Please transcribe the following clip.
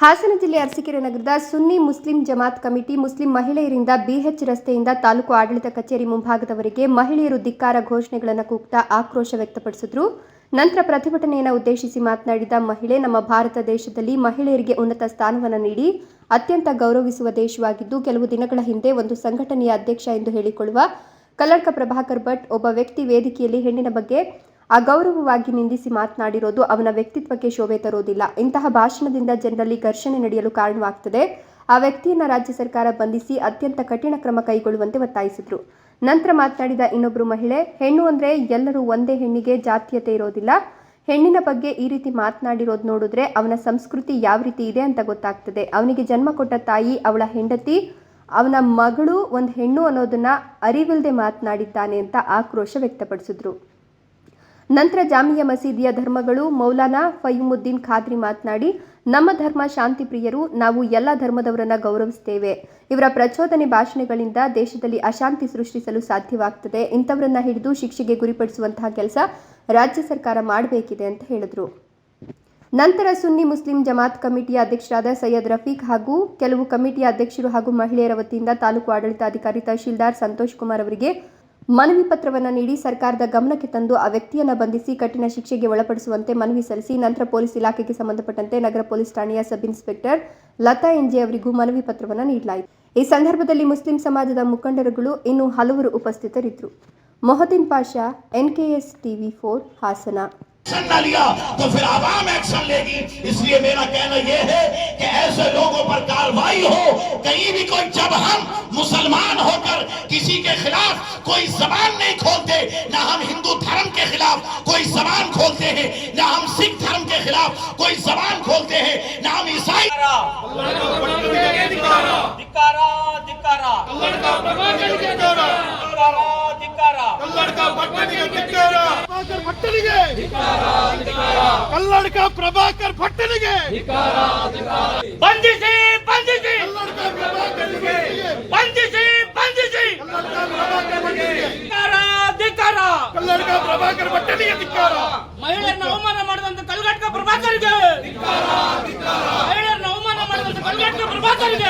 ಹಾಸನ ಜಿಲ್ಲೆ ಅರಸೀಕೆರೆ ನಗರದ Sunni Muslim Jamaat committee Muslim ಮಹಿಳೆಯರಿಂದ ಬಿಎಚ್ ರಸ್ತೆಯಿಂದ ತಾಲೂಕು ಆಡಳಿತ ಕಚೇರಿ ಮುಂಭಾಗದವರೆಗೆ ಮಹಿಳೆಯರು ಧಿಕ್ಕಾರ ಘೋಷಣೆಗಳನ್ನು ಕೂಗ್ತಾ ಆಕ್ರೋಶ ವ್ಯಕ್ತಪಡಿಸಿದ್ರು. ನಂತರ ಪ್ರತಿಭಟನೆಯನ್ನು ಉದ್ದೇಶಿಸಿ ಮಾತನಾಡಿದ ಮಹಿಳೆ, ನಮ್ಮ ಭಾರತ ದೇಶದಲ್ಲಿ ಮಹಿಳೆಯರಿಗೆ ಉನ್ನತ ಸ್ಥಾನವನ್ನು ನೀಡಿ ಅತ್ಯಂತ ಗೌರವಿಸುವ ದೇಶವಾಗಿದ್ದು, ಕೆಲವು ದಿನಗಳ ಹಿಂದೆ ಒಂದು ಸಂಘಟನೆಯ ಅಧ್ಯಕ್ಷ ಎಂದು ಹೇಳಿಕೊಳ್ಳುವ ಕಲ್ಲಡ್ಕ ಪ್ರಭಾಕರ್ ಭಟ್ ಒಬ್ಬ ವ್ಯಕ್ತಿ ವೇದಿಕೆಯಲ್ಲಿ ಹೆಣ್ಣಿನ ಬಗ್ಗೆ ಅಗೌರವವಾಗಿ ನಿಂದಿಸಿ ಮಾತನಾಡಿರೋದು ಅವನ ವ್ಯಕ್ತಿತ್ವಕ್ಕೆ ಶೋಭೆ ತರೋದಿಲ್ಲ. ಇಂತಹ ಭಾಷಣದಿಂದ ಜನರಲ್ಲಿ ಘರ್ಷಣೆ ನಡೆಯಲು ಕಾರಣವಾಗ್ತದೆ. ಆ ವ್ಯಕ್ತಿಯನ್ನು ರಾಜ್ಯ ಸರ್ಕಾರ ಬಂಧಿಸಿ ಅತ್ಯಂತ ಕಠಿಣ ಕ್ರಮ ಕೈಗೊಳ್ಳುವಂತೆ ಒತ್ತಾಯಿಸಿದ್ರು. ನಂತರ ಮಾತನಾಡಿದ ಇನ್ನೊಬ್ಬರು ಮಹಿಳೆ, ಹೆಣ್ಣು ಅಂದ್ರೆ ಎಲ್ಲರೂ ಒಂದೇ ಹೆಣ್ಣಿಗೆ ಜಾತೀಯತೆ ಇರೋದಿಲ್ಲ. ಹೆಣ್ಣಿನ ಬಗ್ಗೆ ಈ ರೀತಿ ಮಾತನಾಡಿರೋದು ನೋಡಿದ್ರೆ ಅವನ ಸಂಸ್ಕೃತಿ ಯಾವ ರೀತಿ ಇದೆ ಅಂತ ಗೊತ್ತಾಗ್ತದೆ. ಅವನಿಗೆ ಜನ್ಮ ಕೊಟ್ಟ ತಾಯಿ, ಅವಳ ಹೆಂಡತಿ, ಅವನ ಮಗಳು ಒಂದು ಹೆಣ್ಣು ಅನ್ನೋದನ್ನ ಅರಿವಿಲ್ಲದೆ ಮಾತನಾಡಿದ್ದಾನೆ ಅಂತ ಆಕ್ರೋಶ ವ್ಯಕ್ತಪಡಿಸಿದ್ರು. ನಂತರ ಜಾಮಿಯಾ ಮಸೀದಿಯ ಧರ್ಮಗಳು ಮೌಲಾನಾ ಫೈಯುಮುದ್ದೀನ್ ಖಾದ್ರಿ ಮಾತನಾಡಿ, ನಮ್ಮ ಧರ್ಮ ಶಾಂತಿ ಪ್ರಿಯರು, ನಾವು ಎಲ್ಲ ಧರ್ಮದವರನ್ನ ಗೌರವಿಸ್ತೇವೆ. ಇವರ ಪ್ರಚೋದನೆ ಭಾಷಣಗಳಿಂದ ದೇಶದಲ್ಲಿ ಅಶಾಂತಿ ಸೃಷ್ಟಿಸಲು ಸಾಧ್ಯವಾಗ್ತದೆ. ಇಂಥವರನ್ನ ಹಿಡಿದು ಶಿಕ್ಷೆಗೆ ಗುರಿಪಡಿಸುವಂತಹ ಕೆಲಸ ರಾಜ್ಯ ಸರ್ಕಾರ ಮಾಡಬೇಕಿದೆ ಅಂತ ಹೇಳಿದ್ರು. ನಂತರ ಸುನ್ನಿ ಮುಸ್ಲಿಂ ಜಮಾತ್ ಕಮಿಟಿಯ ಅಧ್ಯಕ್ಷರಾದ ಸೈಯದ್ ರಫೀಕ್ ಹಾಗೂ ಕೆಲವು ಕಮಿಟಿಯ ಅಧ್ಯಕ್ಷರು ಹಾಗೂ ಮಹಿಳೆಯರ ವತಿಯಿಂದ ತಾಲೂಕು ಆಡಳಿತಾಧಿಕಾರಿ ತಹಶೀಲ್ದಾರ್ ಸಂತೋಷ್ ಕುಮಾರ್ ಅವರಿಗೆ ಮನವಿ ಪತ್ರವನ್ನು ನೀಡಿ ಸರ್ಕಾರದ ಗಮನಕ್ಕೆ ತಂದು ಆ ವ್ಯಕ್ತಿಯನ್ನು ಬಂಧಿಸಿ ಕಠಿಣ ಶಿಕ್ಷೆಗೆ ಒಳಪಡಿಸುವಂತೆ ಮನವಿ ಸಲ್ಲಿಸಿ, ನಂತರ ಪೊಲೀಸ್ ಇಲಾಖೆಗೆ ಸಂಬಂಧಪಟ್ಟಂತೆ ನಗರ ಪೊಲೀಸ್ ಠಾಣೆಯ ಸಬ್ ಇನ್ಸ್ಪೆಕ್ಟರ್ ಲತಾ ಎನ್ಜೆ ಅವರಿಗೂ ಮನವಿ ಪತ್ರವನ್ನು ನೀಡಲಾಯಿತು. ಈ ಸಂದರ್ಭದಲ್ಲಿ ಮುಸ್ಲಿಂ ಸಮಾಜದ ಮುಖಂಡರುಗಳು ಇನ್ನು ಹಲವರು ಉಪಸ್ಥಿತರಿದ್ದರು. Mohiddin Pasha NKS TV four, Hassan. ऐसे लोगों पर कार्रवाई हो, कहीं भी कोई जब हम मुसलमान होकर किसी के खिलाफ कोई जबान नहीं खोलते, ना हम हिंदू धर्म के खिलाफ कोई जबान खोलते हैं, ना हम सिख धर्म के खिलाफ कोई जबान खोलते हैं, ना हम ईसाई धिकारा ಕಲ್ಲಡ್ಕ ಪ್ರಭಾಕರ್ ಭಟ್ಟನಿಗೆ. ಬಂಧಿಸಿ ಬಂಧಿಸಿ. ಬಂಧಿಸಿ ಬಂಧಿಸಿ. ಧಿಕ್ಕಾರ ಧಿಕ್ಕಾರ. ಕಲ್ಲಡ್ಕ ಪ್ರಭಾಕರ್ ಭಟ್ಟನಿಗೆ ಧಿಕ್ಕಾರ. ಮಹಿಳೆಯರನ್ನು ಅವಮಾನ ಮಾಡಿದಂತ ಕಲ್ಗಟ್ಕ ಪ್ರಭಾಕರ್ಗೆ. ಮಹಿಳೆಯರನ್ನು ಅವಮಾನ ಮಾಡಿದಂತ ಕಲ್ಗಟ್ಕ ಪ್ರಭಾಕರ್ಗೆ.